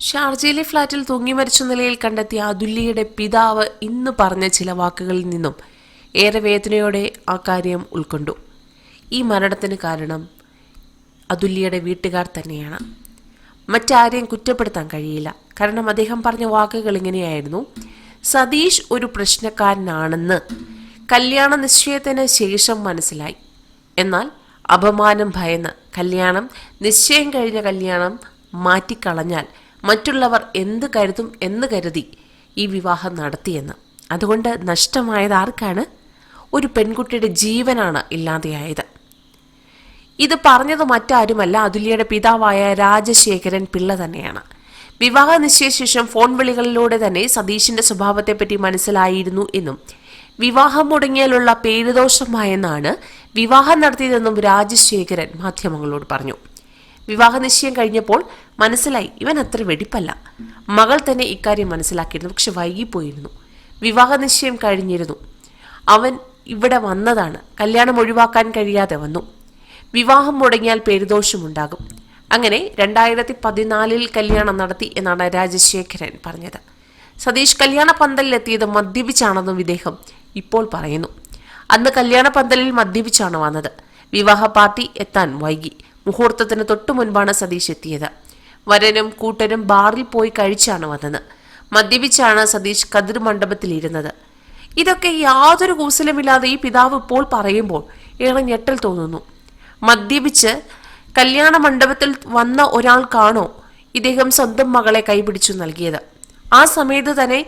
ഷാർജയിലെ ഫ്ളാറ്റിൽ തൂങ്ങി മരിച്ച നിലയിൽ കണ്ടെത്തിയ അതുല്യയുടെ പിതാവ് ഇന്ന് പറഞ്ഞ ചില വാക്കുകളിൽ നിന്നും ഏറെ വേദനയോടെ ആ കാര്യം ഉൾക്കൊണ്ടു. ഈ മരണത്തിന് കാരണം അതുല്യയുടെ വീട്ടുകാർ തന്നെയാണ്. മറ്റാരെയും കുറ്റപ്പെടുത്താൻ കഴിയില്ല. കാരണം അദ്ദേഹം പറഞ്ഞ വാക്കുകൾ ഇങ്ങനെയായിരുന്നു. സതീഷ് ഒരു പ്രശ്നക്കാരനാണെന്ന് കല്യാണ നിശ്ചയത്തിന് ശേഷം മനസ്സിലായി. എന്നാൽ അപമാനം ഭയന്ന് കല്യാണം നിശ്ചയം കഴിഞ്ഞ കല്യാണം മാറ്റിക്കളഞ്ഞാൽ മറ്റുള്ളവർ എന്ത് കരുതും എന്ന് കരുതി ഈ വിവാഹം നടത്തിയെന്ന്. അതുകൊണ്ട് നഷ്ടമായത് ആർക്കാണ്? ഒരു പെൺകുട്ടിയുടെ ജീവനാണ് ഇല്ലാതെയായത്. ഇത് പറഞ്ഞത് മറ്റാരുമല്ല അതുല്യയുടെ പിതാവായ രാജശേഖരൻ പിള്ള തന്നെയാണ്. വിവാഹ നിശ്ചയ ശേഷം ഫോൺ വിളികളിലൂടെ തന്നെ സതീഷിന്റെ സ്വഭാവത്തെപ്പറ്റി മനസ്സിലായിരുന്നു എന്നും വിവാഹം മുടങ്ങിയാലുള്ള പേരുദോഷമായെന്നാണ് വിവാഹം നടത്തിയതെന്നും രാജശേഖരൻ മാധ്യമങ്ങളോട് പറഞ്ഞു. വിവാഹ നിശ്ചയം കഴിഞ്ഞപ്പോൾ മനസ്സിലായി ഇവൻ അത്ര വെടിപ്പല്ല. മകൾ തന്നെ ഇക്കാര്യം മനസ്സിലാക്കിയിരുന്നു. പക്ഷെ വൈകിപ്പോയിരുന്നു. വിവാഹ നിശ്ചയം കഴിഞ്ഞിരുന്നു. അവൻ ഇവിടെ വന്നതാണ്. കല്യാണം ഒഴിവാക്കാൻ കഴിയാതെ വന്നു. വിവാഹം മുടങ്ങിയാൽ പേരുദോഷമുണ്ടാകും. അങ്ങനെ രണ്ടായിരത്തി പതിനാലിൽ കല്യാണം നടത്തി എന്നാണ് രാജശേഖരൻ പറഞ്ഞത്. സതീഷ് കല്യാണ പന്തലിലെത്തിയത് മദ്യപിച്ചാണെന്നും ഇദ്ദേഹം ഇപ്പോൾ പറയുന്നു. അന്ന് കല്യാണ പന്തലിൽ മദ്യപിച്ചാണ് വന്നത്. വിവാഹ പാർട്ടി എത്താൻ വൈകി. മുഹൂർത്തത്തിന് തൊട്ടു മുൻപാണ് സതീഷ് എത്തിയത്. വരനും കൂട്ടരും ബാറിൽ പോയി കഴിച്ചാണ് വന്നത്. മദ്യപിച്ചാണ് സതീഷ് കതിർ മണ്ഡപത്തിലിരുന്നത്. ഇതൊക്കെ യാതൊരു കൂസലുമില്ലാതെ ഈ പിതാവ് ഇപ്പോൾ പറയുമ്പോൾ ഏറെ ഞെട്ടൽ തോന്നുന്നു. മദ്യപിച്ച് കല്യാണ മണ്ഡപത്തിൽ വന്ന ഒരാൾക്കാണോ ഇദ്ദേഹം സ്വന്തം മകളെ കൈപിടിച്ചു നൽകിയത്? ആ സമയത്ത് തന്നെ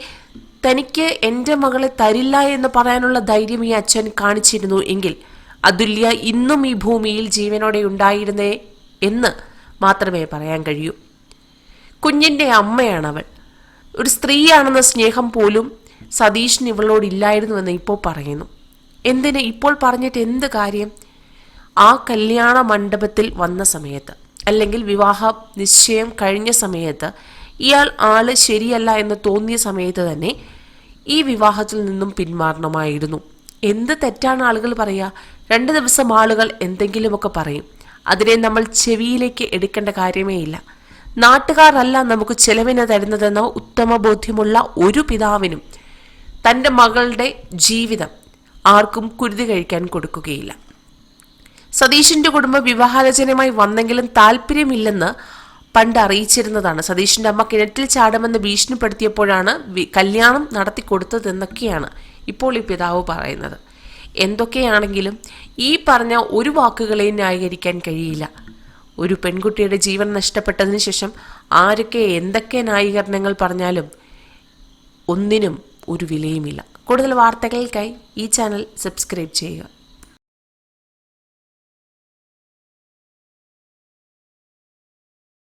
തനിക്ക് എന്റെ മകളെ തരില്ല എന്ന് പറയാനുള്ള ധൈര്യം ഈ അച്ഛൻ കാണിച്ചിരുന്നു എങ്കിൽ അതുല്യ ഇന്നും ഈ ഭൂമിയിൽ ജീവനോടെ ഉണ്ടായിരുന്നേ എന്ന് മാത്രമേ പറയാൻ കഴിയൂ. കുഞ്ഞിന്റെ അമ്മയാണവൾ. ഒരു സ്ത്രീയാണെന്ന സ്നേഹം പോലും സതീഷിന് ഇവളോട് ഇല്ലായിരുന്നുവെന്ന് ഇപ്പോൾ പറയുന്നു. എന്തിന്? ഇപ്പോൾ പറഞ്ഞിട്ട് എന്ത് കാര്യം? ആ കല്യാണ മണ്ഡപത്തിൽ വന്ന സമയത്ത് അല്ലെങ്കിൽ വിവാഹ നിശ്ചയം കഴിഞ്ഞ സമയത്ത് ഇയാൾ ആൾ ശരിയല്ല എന്ന് തോന്നിയ സമയത്ത് തന്നെ ഈ വിവാഹത്തിൽ നിന്നും പിന്മാറണമായിരുന്നു. എന്ത് തെറ്റാണ് ആളുകൾ പറയുക രണ്ട് ദിവസം ആളുകൾ എന്തെങ്കിലുമൊക്കെ പറയും. അതിനെ നമ്മൾ ചെവിയിലേക്ക് എടുക്കേണ്ട കാര്യമേ ഇല്ല. നാട്ടുകാരല്ല നമുക്ക് ചെലവിന് തരുന്നതെന്ന ഉത്തമ ബോധ്യമുള്ള ഒരു പിതാവിനും തന്റെ മകളുടെ ജീവിതം ആർക്കും കുരുതി കഴിക്കാൻ കൊടുക്കുകയില്ല. സതീഷിന്റെ കുടുംബം വിവാഹാലോചനയുമായി വന്നെങ്കിലും താല്പര്യമില്ലെന്ന് പണ്ട് അറിയിച്ചിരുന്നതാണ്. സതീഷിന്റെ അമ്മ കിണറ്റിൽ ചാടുമെന്ന് ഭീഷണിപ്പെടുത്തിയപ്പോഴാണ് കല്യാണം നടത്തി കൊടുത്തതെന്നൊക്കെയാണ് ഇപ്പോൾ ഈ പിതാവ് പറയുന്നത്. എന്തൊക്കെയാണെങ്കിലും ഈ പറഞ്ഞ ഒരു വാക്കുകളെയും ന്യായീകരിക്കാൻ കഴിയില്ല. ഒരു പെൺകുട്ടിയുടെ ജീവൻ നഷ്ടപ്പെട്ടതിന് ശേഷം ആരൊക്കെ എന്തൊക്കെ ന്യായീകരണങ്ങൾ പറഞ്ഞാലും ഒന്നിനും ഒരു വിലയുമില്ല. കൂടുതൽ വാർത്തകൾക്കായി ഈ ചാനൽ സബ്സ്ക്രൈബ് ചെയ്യുക.